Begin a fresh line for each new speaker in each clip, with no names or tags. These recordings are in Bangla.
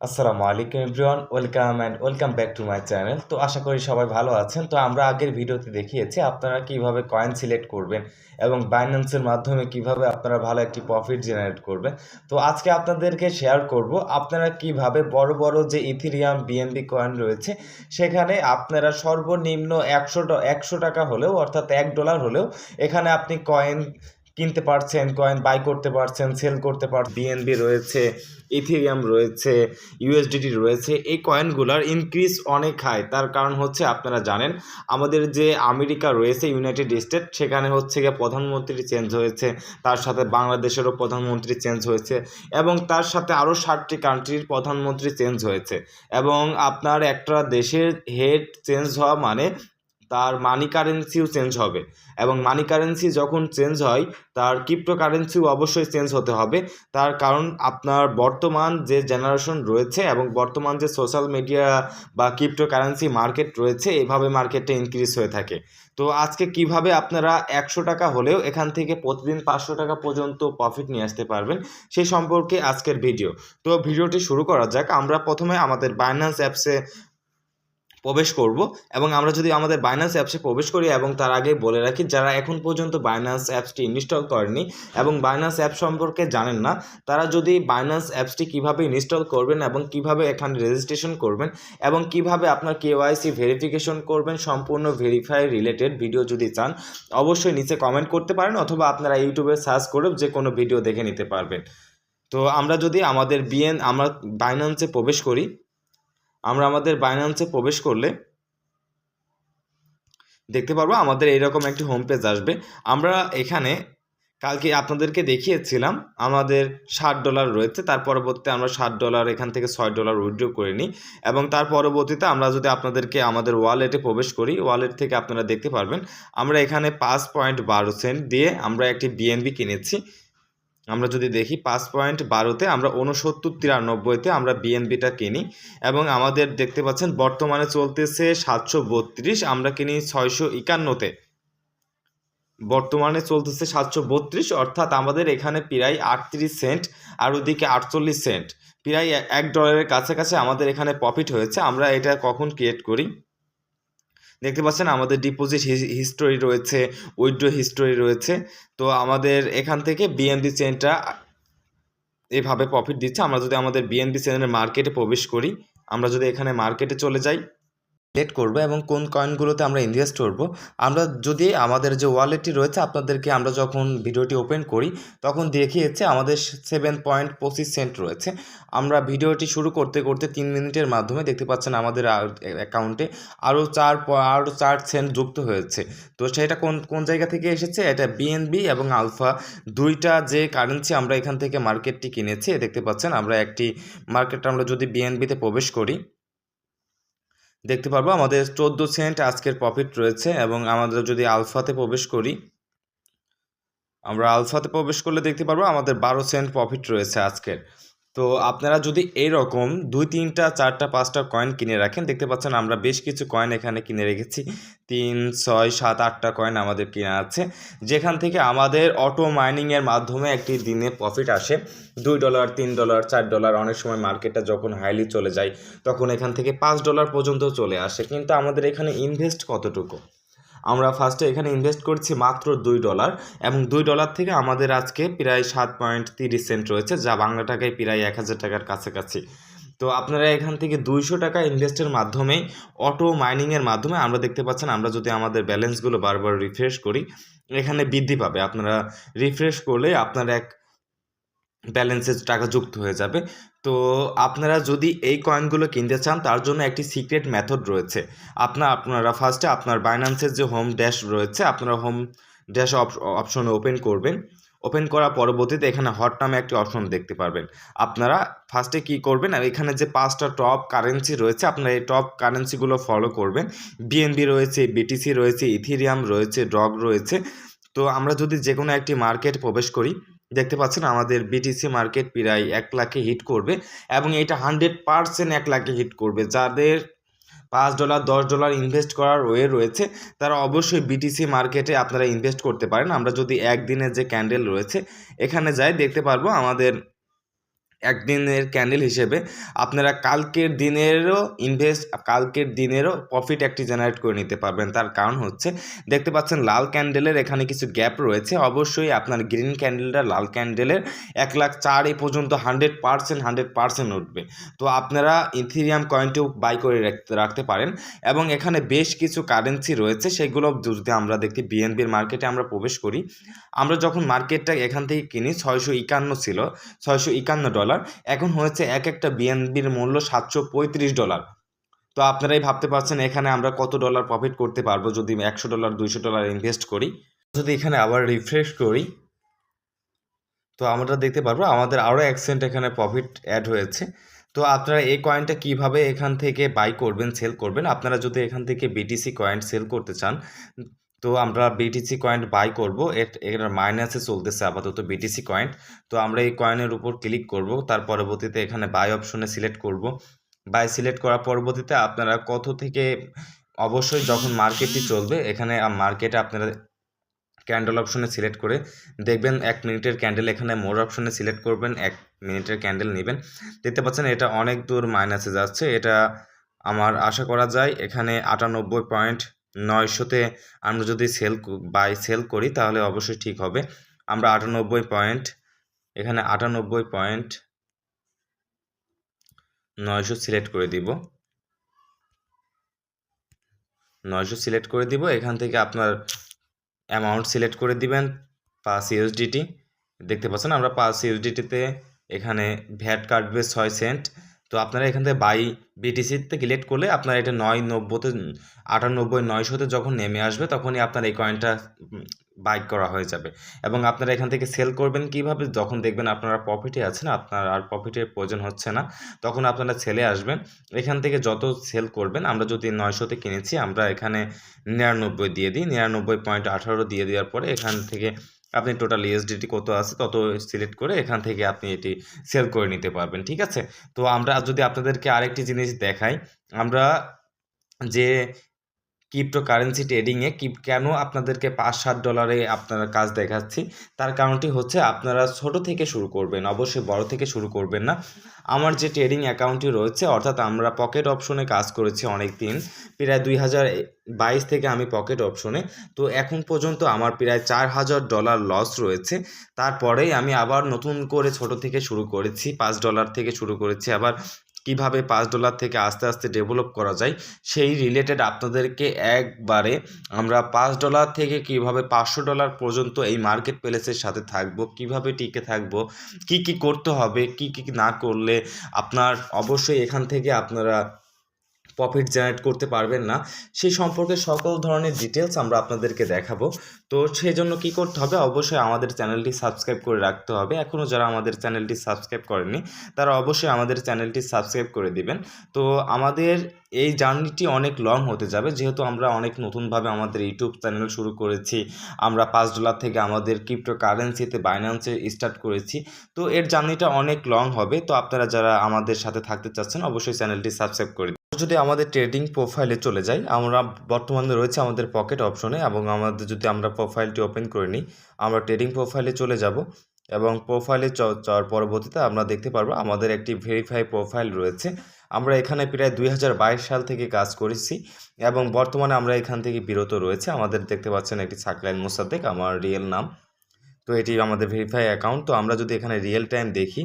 আসসালামু আলাইকুম everyone, welcome and welcome back to my channel. তো আশা করি সবাই ভালো আছেন। তো আমরা আগের ভিডিওতে দেখিয়েছি আপনারা কীভাবে কয়েন সিলেক্ট করবেন এবং বাইন্যান্সের মাধ্যমে কীভাবে আপনারা ভালো একটি প্রফিট জেনারেট করবেন। তো আজকে আপনাদেরকে শেয়ার করব, আপনারা কীভাবে বড় বড় যে ইথিরিয়াম বিএনবি কয়েন রয়েছে, সেখানে আপনারা সর্বনিম্ন একশো একশো টাকা হলেও অর্থাৎ এক ডলার হলেও এখানে আপনি কয়েন কিনতে পারছেন কয়েন বাই করতে পারছেন সেল করতে পারছেন বিএনবি রয়েছে ইথেরিয়াম রয়েছে ইউএসডিটি রয়েছে, এই কয়েনগুলোর ইনক্রিজ অনেক হাই তার কারণ হচ্ছে আপনারা জানেন, আমাদের যে আমেরিকা রয়েছে ইউনাইটেড স্টেট সেখানে হচ্ছে গিয়ে প্রধানমন্ত্রী চেঞ্জ হয়েছে, তার সাথে বাংলাদেশেরও প্রধানমন্ত্রী চেঞ্জ হয়েছে, এবং তার সাথে আরও ষাটটি কান্ট্রির প্রধানমন্ত্রী চেঞ্জ হয়েছে, এবং আপনার একটা দেশের হেড চেঞ্জ হওয়া মানে তার মানি কারেন্সিও চেঞ্জ হবে। এবং মানি কারেন্সি যখন চেঞ্জ হয়, তার ক্রিপ্টো কারেন্সিও অবশ্যই চেঞ্জ হতে হবে। তার কারণ আপনার বর্তমান যে জেনারেশন রয়েছে এবং বর্তমান যে সোশ্যাল মিডিয়া বা ক্রিপ্টো কারেন্সি মার্কেট রয়েছে, এভাবে মার্কেটটা ইনক্রিজ হয়ে থাকে। তো আজকে কীভাবে আপনারা একশো টাকা হলেও এখান থেকে প্রতিদিন পাঁচশো টাকা পর্যন্ত প্রফিট নিয়ে আসতে পারবেন সেই সম্পর্কে আজকের ভিডিও তো ভিডিওটি শুরু করা যাক। আমরা প্রথমে আমাদের বাইন্যান্স অ্যাপসে প্রবেশ করব এবং আমরা যদি আমাদের বাইন্যান্স অ্যাপসে প্রবেশ করি এবং তার আগে বলে রাখি, যারা এখন পর্যন্ত বাইন্যান্স অ্যাপসটি ইনস্টল করেনি এবং বাইন্যান্স অ্যাপ সম্পর্কে জানেন না, তারা যদি বাইন্যান্স অ্যাপসটি কীভাবে ইনস্টল করবেন এবং কীভাবে এখানে রেজিস্ট্রেশন করবেন এবং কীভাবে আপনার কেওয়াইসি ভেরিফিকেশন করবেন, সম্পূর্ণ ভেরিফাই রিলেটেড ভিডিও যদি চান, অবশ্যই নিচে কমেন্ট করতে পারেন অথবা আপনারা ইউটিউবে সার্চ করে যে কোনো ভিডিও দেখে নিতে পারবেন। তো আমরা যদি আমাদের বিএন আমরা বাইন্যান্সে প্রবেশ করি আমরা আমাদের বাইন্যান্সে প্রবেশ করলে দেখতে পারব আমাদের এইরকম একটি হোম পেজ আসবে। আমরা এখানে কালকে আপনাদেরকে দেখিয়েছিলাম আমাদের ষাট ডলার রয়েছে, তার পরবর্তীতে আমরা ষাট ডলার এখান থেকে ছয় ডলার উইথড্র করে নিই এবং তার পরবর্তীতে আমরা যদি আপনাদেরকে আমাদের ওয়ালেটে প্রবেশ করি ওয়ালেট থেকে আপনারা দেখতে পারবেন, আমরা এখানে পাঁচ পয়েন্ট বারো সেন্ট দিয়ে আমরা একটি বিএনবি কিনেছি। আমরা যদি দেখি পাঁচ পয়েন্ট বারোতে আমরা উনসত্তর তিরানব্বইতে আমরা বিএনবিটা কিনি এবং আমাদের দেখতে পাচ্ছেন বর্তমানে চলতেছে সাতশো বত্রিশ, আমরা কিনি ছয়শো একান্নতে। বর্তমানে চলতেছে সাতশো বত্রিশ, অর্থাৎ আমাদের এখানে প্রায় আটত্রিশ সেন্ট আর ওদিকে আটচল্লিশ সেন্ট। প্রায় এক ডলারের কাছাকাছি আমাদের এখানে প্রফিট হয়েছে, আমরা এটা কখন ক্রিয়েট করি? দেখতে পাচ্ছেন আমাদের ডিপোজিট হিস্টোরি রয়েছে উইড্রো হিস্টোরি রয়েছে। তো আমাদের এখান থেকে বিএনবি চেনটা এভাবে প্রফিট দিচ্ছে। আমরা যদি আমাদের বিএনবি চেনের মার্কেটে প্রবেশ করি, আমরা যদি এখানে মার্কেটে চলে যাই সিলেক্ট করব এবং কোন কয়েনগুলোতে আমরা ইনভেস্ট করব, আমরা যদি আমাদের যে ওয়ালেটটি রয়েছে আপনাদেরকে আমরা যখন ভিডিওটি ওপেন করি, তখন দেখিয়েছে আমাদের সেভেন পয়েন্ট পঁচিশ সেন্ট রয়েছে। আমরা ভিডিওটি শুরু করতে করতে তিন মিনিটের মাধ্যমে দেখতে পাচ্ছেন আমাদের অ্যাকাউন্টে আরও চার আরও চার সেন্ট যুক্ত হয়েছে। তো সেটা কোন কোন জায়গা থেকে এসেছে? এটা বিএনবি এবং আলফা দুইটা যে কারেন্সি আমরা এখান থেকে মার্কেটটি কিনেছি, দেখতে পাচ্ছেন আমরা একটি মার্কেট আমরা যদি বিএনবিতে প্রবেশ করি দেখতে পারব। আমাদের চোদ্দ সেন্ট আজকের প্রফিট রয়েছে এবং আমাদের যদি আলফাতে প্রবেশ করি, আমরা আলফাতে প্রবেশ করলে দেখতে পারব আমাদের বারো সেন্ট প্রফিট রয়েছে আজকের। তো আপনারা যদি এইরকম দুই, তিনটা, চারটা, পাঁচটা কয়েন কিনে রাখেন, দেখতে পাচ্ছেন আমরা বেশ কিছু কয়েন এখানে কিনে রেখেছি। তিন, ছয়, সাত, আটটা কয়েন আমাদের কেনা আছে। যেখান থেকে আমাদের অটো মাইনিংয়ের মাধ্যমে একটি দিনে প্রফিট আসে। দুই ডলার তিন ডলার চার ডলার অনেক সময় মার্কেটটা যখন হাইলি চলে যায়, তখন এখান থেকে পাঁচ ডলার পর্যন্ত চলে আসে। কিন্তু আমাদের এখানে ইনভেস্ট কতটুকু? আমরা ফার্স্টে এখানে ইনভেস্ট করছি মাত্র দুই ডলার এবং দুই ডলার থেকে আমাদের আজকে প্রায় সাত পয়েন্ট তিরিশ সেন্ট রয়েছে, যা বাংলা টাকায় প্রায় এক হাজার টাকার কাছাকাছি। তো আপনারা এখান থেকে দুইশো টাকা ইনভেস্টের মাধ্যমেই অটো মাইনিংয়ের মাধ্যমে আমরা দেখতে পাচ্ছেন, আমরা যদি আমাদের ব্যালেন্সগুলো বারবার রিফ্রেশ করি, এখানে বৃদ্ধি পাবে। আপনারা রিফ্রেশ করলে আপনার এক ব্যালেন্সে টাকা যুক্ত হয়ে যাবে। তো আপনারা যদি এই কয়েনগুলো কিনতে চান, তার জন্য একটি সিক্রেট মেথড রয়েছে। আপনার আপনারা ফার্স্টে আপনার বাইন্যান্সের যে হোম ড্যাশ রয়েছে, আপনারা হোম ড্যাশ অপশনে ওপেন করবেন। ওপেন করার পরবর্তীতে এখানে হট নামে একটি অপশন দেখতে পারবেন। আপনারা ফার্স্টে কি করবেন, আর এখানে যে পাঁচটা টপ কারেন্সি রয়েছে, আপনারা এই টপ কারেন্সিগুলো ফলো করবেন। বিএনবি রয়েছে বিটিসি রয়েছে ইথিরিয়াম রয়েছে ডগ রয়েছে। তো আমরা যদি যে কোনো একটি মার্কেট প্রবেশ করি দেখতে পাচ্ছেন আমাদের বিটিসি মার্কেট প্রায় এক লাখে হিট করবে এবং এটা হান্ড্রেড পারসেন্ট এক লাখে হিট করবে। যাদের পাঁচ ডলার দশ ডলার ইনভেস্ট করার ওয়ে রয়েছে, তারা অবশ্যই বিটিসি মার্কেটে আপনারা ইনভেস্ট করতে পারেন। আমরা যদি একদিনের যে ক্যান্ডেল রয়েছে, এখানে যাই দেখতে পারব আমাদের একদিনের ক্যান্ডেল হিসেবে আপনারা কালকের দিনেরও ইনভেস্ট কালকের দিনেরও প্রফিট একটি জেনারেট করে নিতে পারবেন। তার কারণ হচ্ছে, দেখতে পাচ্ছেন লাল ক্যান্ডেলের এখানে কিছু গ্যাপ রয়েছে। অবশ্যই আপনার গ্রিন ক্যান্ডেলটা লাল ক্যান্ডেলের এক লাখ চার এই পর্যন্ত হান্ড্রেড পার্সেন্ট হান্ড্রেড পার্সেন্ট উঠবে। তো আপনারা ইথিরিয়াম কয়েনটিও বাই করে রাখতে পারেন। এবং এখানে বেশ কিছু কারেন্সি রয়েছে, সেগুলো যদি আমরা দেখি বিএনপির মার্কেটে আমরা প্রবেশ করি। আমরা যখন মার্কেটটা এখান থেকে কিনি, ছয়শো একান্ন ছিল, ছয়শো একান্ন ডলার এখন হয়েছে এক একটা বিএনবির মূল্য সাতশো পঁয়ত্রিশ ডলার তো আপনারাই ভাবতে পারছেন এখানে আমরা কত ডলার প্রফিট করতে পারব যদি একশো ডলার দুইশো ডলার ইনভেস্ট করি। যদি এখানে আবার রিফ্রেশ করি, তো আমরা দেখতে পারব আমাদের আরও এক সেন্ট এখানে প্রফিট অ্যাড হয়েছে। তো আপনারা এই কয়েনটা কীভাবে এখান থেকে বাই করবেন সেল করবেন? আপনারা যদি এখান থেকে বিটিসি কয়েন সেল করতে চান তো আমরা বিটিসি কয়েন বাই করব। এর মাইনাসে চলতেছে আপাতত বিটিসি কয়েন তো আমরা এই কয়েনের উপর ক্লিক করব। তার পরবর্তীতে এখানে বাই অপশনে সিলেক্ট করব। বাই সিলেক্ট করার পরবর্তীতে আপনারা কত থেকে, অবশ্যই যখন মার্কেটটি চলবে, এখানে মার্কেটে আপনারা ক্যান্ডেল অপশনে সিলেক্ট করে দেখবেন এক মিনিটের ক্যান্ডেল এখানে মোর অপশনে সিলেক্ট করবেন, এক মিনিটের ক্যান্ডেল নেবেন। দেখতে পাচ্ছেন এটা অনেক দূর মাইনাসে যাচ্ছে। এটা আমার আশা করা যায় এখানে আটানব্বই পয়েন্ট নয়শোতে আমরা যদি সেল বাই সেল করি তাহলে অবশ্যই ঠিক হবে। আমরা আটানব্বই পয়েন্ট এখানে আটানব্বই পয়েন্ট নয়শো সিলেক্ট করে দিব। নয়শো সিলেক্ট করে দিব, এখান থেকে আপনার অ্যামাউন্ট সিলেক্ট করে দিবেন পাঁচ ইউএসডিটি দেখতে পাচ্ছেন, আমরা পাঁচ ইউএসডিটিতে এখানে ভ্যাট কাটবে ছয় সেন্ট তো আপনারা এখান থেকে বাই বিটিসিতে সিলেক্ট করলে আপনারা এটা নয় নব্বইতে, আটানব্বই নয়শোতে যখন নেমে আসবে তখনই আপনার এই কয়েনটা বাই করা হয়ে যাবে। এবং আপনারা এখান থেকে সেল করবেন কীভাবে? যখন দেখবেন আপনারা প্রফিটে আছেন আপনার আর প্রফিটের প্রয়োজন হচ্ছে না, তখন আপনারা সেলে আসবেন। এখান থেকে যত সেল করবেন, আমরা যদি নয়শোতে কিনেছি, আমরা এখানে নিরানব্বই দিয়ে দিই। নিরানব্বই পয়েন্ট আঠারো দিয়ে দেওয়ার পরে এখান থেকে আপনি টোটাল ইএসডিটি কত আছে তত সিলেক্ট করে এখান থেকে আপনি এটি সেল করে নিতে পারবেন, ঠিক আছে? তো আমরা যদি আপনাদেরকে আরেকটি জিনিস দেখাই, আমরা যে ক্রিপ্টো কারেন্সি ট্রেডিংয়ে কেন আপনাদেরকে পাঁচ সাত ডলারে আপনারা কাজ দেখাচ্ছি? তার কারণটি হচ্ছে আপনারা ছোট থেকে শুরু করবেন, অবশ্যই বড় থেকে শুরু করবেন না। আমার যে ট্রেডিং অ্যাকাউন্টটি রয়েছে, অর্থাৎ আমরা পকেট অপশনে কাজ করেছি অনেক দিন প্রায় দুই হাজার বাইশ থেকে আমি পকেট অপশনে তো এখন পর্যন্ত আমার প্রায় চার হাজার ডলার লস রয়েছে। তারপরেই আমি আবার নতুন করে ছোট থেকে শুরু করেছি, পাঁচ ডলার থেকে শুরু করেছি, আবার কীভাবে পাঁচ ডলার থেকে আস্তে আস্তে ডেভেলপ করা যায়, সেই রিলেটেড আপনাদেরকে একবারে আমরা পাঁচ ডলার থেকে কীভাবে পাঁচশো ডলার পর্যন্ত এই মার্কেট প্লেসের সাথে থাকব, কীভাবে টিকে থাকব, কি কি করতে হবে, কি কি না করলে আপনার অবশ্যই এখান থেকে আপনারা প্রফিট জেনারেট করতে পারবেন না। সেই সম্পর্কে সকল ধরনের ডিটেলস আমরা আপনাদেরকে দেখাবো। তো সেই জন্য কী করতে হবে? অবশ্যই আমাদের চ্যানেলটি সাবস্ক্রাইব করে রাখতে হবে। এখনও যারা আমাদের চ্যানেলটি সাবস্ক্রাইব করেনি তারা অবশ্যই আমাদের চ্যানেলটি সাবস্ক্রাইব করে দিবেন। তো আমাদের এই জার্নিটি অনেক লং হতে যাবে। যেহেতু আমরা অনেক নতুনভাবে আমাদের ইউটিউব চ্যানেল শুরু করেছি, আমরা পাঁচ ডলার থেকে আমাদের ক্রিপ্টো কারেন্সিতে বাইন্যান্সে স্টার্ট করেছি, তো এর জার্নিটা অনেক লং হবে। তো আপনারা যারা আমাদের সাথে থাকতে চাচ্ছেন, অবশ্যই চ্যানেলটি সাবস্ক্রাইব করে যদি আমাদের ট্রেডিং প্রোফাইলে চলে যাই, আমরা বর্তমানে রয়েছে আমাদের পকেট অপশনে এবং আমাদের যদি আমরা প্রোফাইলটি ওপেন করে নিই, আমরা ট্রেডিং প্রোফাইলে চলে যাব এবং প্রোফাইলে যাওয়ার পরবর্তীতে আমরা দেখতে পারব আমাদের একটি ভেরিফাই প্রোফাইল রয়েছে। আমরা এখানে প্রায় দুই হাজার বাইশ সাল থেকে কাজ করেছি এবং বর্তমানে আমরা এখান থেকে বিরত রয়েছে। আমাদের দেখতে পাচ্ছেন একটি সাকলাইন মোসাদ্দেক, আমার রিয়েল নাম। তো এটি আমাদের ভেরিফাই অ্যাকাউন্ট তো আমরা যদি এখানে রিয়েল টাইম দেখি,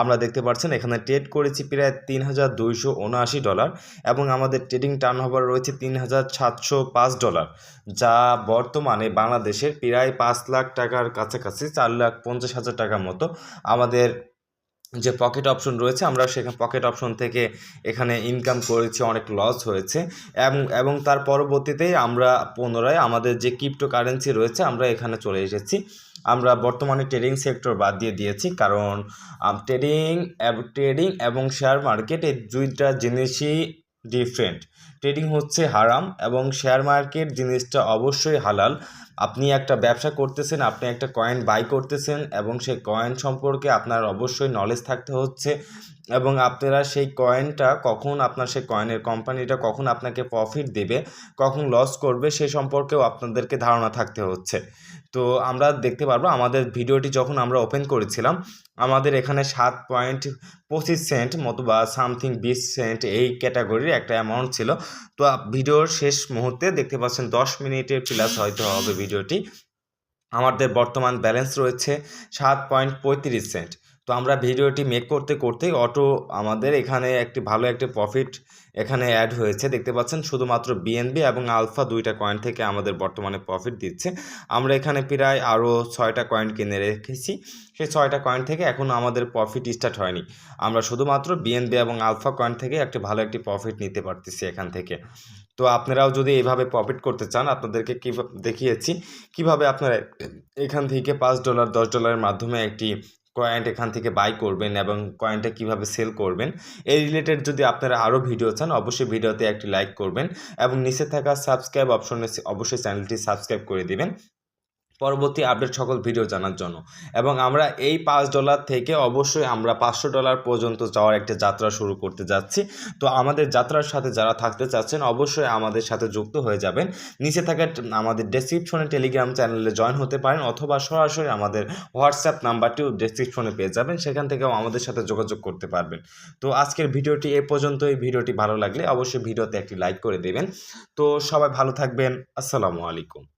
আমরা দেখতে পাচ্ছেন এখানে ট্রেড করেছি প্রায় তিন হাজার দুইশো উনআশি ডলার এবং আমাদের ট্রেডিং টার্ন ওভার রয়েছে তিন হাজার সাতশো পাঁচ ডলার যা বর্তমানে বাংলাদেশের প্রায় পাঁচ লাখ টাকার কাছাকাছি চার লাখ পঞ্চাশ হাজার টাকার মতো আমাদের যে পকেট অপশন রয়েছে, আমরা সেখানে পকেট অপশন থেকে এখানে ইনকাম করেছি, অনেক লস হয়েছে এবং এবং তার পরবর্তীতেই আমরা পুনরায় আমাদের যে ক্রিপ্টো কারেন্সি রয়েছে, আমরা এখানে চলে এসেছি। আমরা বর্তমানে ট্রেডিং সেক্টর বাদ দিয়ে দিয়েছি। কারণ ট্রেডিং ট্রেডিং এবং শেয়ার মার্কেট এই দুইটা জিনিসই ডিফারেন্ট ট্রেডিং হচ্ছে হারাম এবং শেয়ার মার্কেট জিনিসটা অবশ্যই হালাল। আপনি একটা ব্যবসা করতেছেন, আপনি একটা কয়েন বাই করতেছেন এবং সেই কয়েন সম্পর্কে আপনার অবশ্যই নলেজ থাকতে হচ্ছে এবং আপনারা সেই কয়েনটা কখন আপনার সেই কয়েনের কোম্পানিটা কখন আপনাকে প্রফিট দেবে, কখন লস করবে, সে সম্পর্কেও আপনাদেরকে ধারণা থাকতে হচ্ছে। তো আমরা দেখতে পারব, আমাদের ভিডিওটি যখন আমরা ওপেন করেছিলাম, আমাদের এখানে সাত পয়েন্ট পঁচিশ সেন্ট মতো বা সামথিং বিশ সেন্ট এই ক্যাটাগরির একটা অ্যামাউন্ট ছিল। তো ভিডিওর শেষ মুহূর্তে দেখতে পাচ্ছেন দশ মিনিটের প্লাস হয়তো হবে ভিডিওটি। আমাদের বর্তমান ব্যালেন্স রয়েছে সাত পয়েন্ট পঁয়ত্রিশ সেন্ট তো আমরা ভিডিওটি মেক করতে করতেই অটো আমাদের এখানে একটি ভালো একটি প্রফিট এখানে অ্যাড হয়েছে। দেখতে পাচ্ছেন, শুধুমাত্র বিএনবি এবং আলফা দুইটা কয়েন থেকে আমাদের বর্তমানে প্রফিট দিচ্ছে। আমরা এখানে প্রায় আরও ছয়টা কয়েন কিনে রেখেছি। সেই ছয়টা কয়েন থেকে এখনও আমাদের প্রফিট স্টার্ট হয়নি। আমরা শুধুমাত্র বিএনবি এবং আলফা কয়েন থেকে একটি ভালো একটি প্রফিট নিতে পারতেছি এখান থেকে। তো আপনারাও যদি এইভাবে প্রফিট করতে চান, আপনাদেরকে কী দেখিয়েছি, কীভাবে আপনারা এখান থেকে পাঁচ ডলার দশ ডলারের মাধ্যমে একটি কয়েন এখান থেকে বাই করবেন এবং কয়েনটা কীভাবে সেল করবেন, এই রিলেটেড যদি আপনারা আরও ভিডিও চান, অবশ্যই ভিডিওতে একটি লাইক করবেন এবং নিচে থাকা সাবস্ক্রাইব অপশনে অবশ্যই চ্যানেলটি সাবস্ক্রাইব করে দিবেন। পরবর্তী আপডেট সকল ভিডিও জানার জন্য। এবং আমরা এই পাঁচ ডলার থেকে অবশ্যই আমরা পাঁচশো ডলার পর্যন্ত যাওয়ার একটা যাত্রা শুরু করতে যাচ্ছি। তো আমাদের যাত্রার সাথে যারা থাকতে চাচ্ছেন, অবশ্যই আমাদের সাথে যুক্ত হয়ে যাবেন। নিচে থাকা আমাদের ডেসক্রিপশনে টেলিগ্রাম চ্যানেলে জয়েন হতে পারেন অথবা সরাসরি আমাদের হোয়াটসঅ্যাপ নাম্বারটিও ডেসক্রিপশনে পেয়ে যাবেন। সেখান থেকেও আমাদের সাথে যোগাযোগ করতে পারবেন। তো আজকের ভিডিওটি এ পর্যন্তই। ভিডিওটি ভালো লাগলে অবশ্যই ভিডিওতে একটি লাইক করে দেবেন। তো সবাই ভালো থাকবেন। আসসালামু আলাইকুম।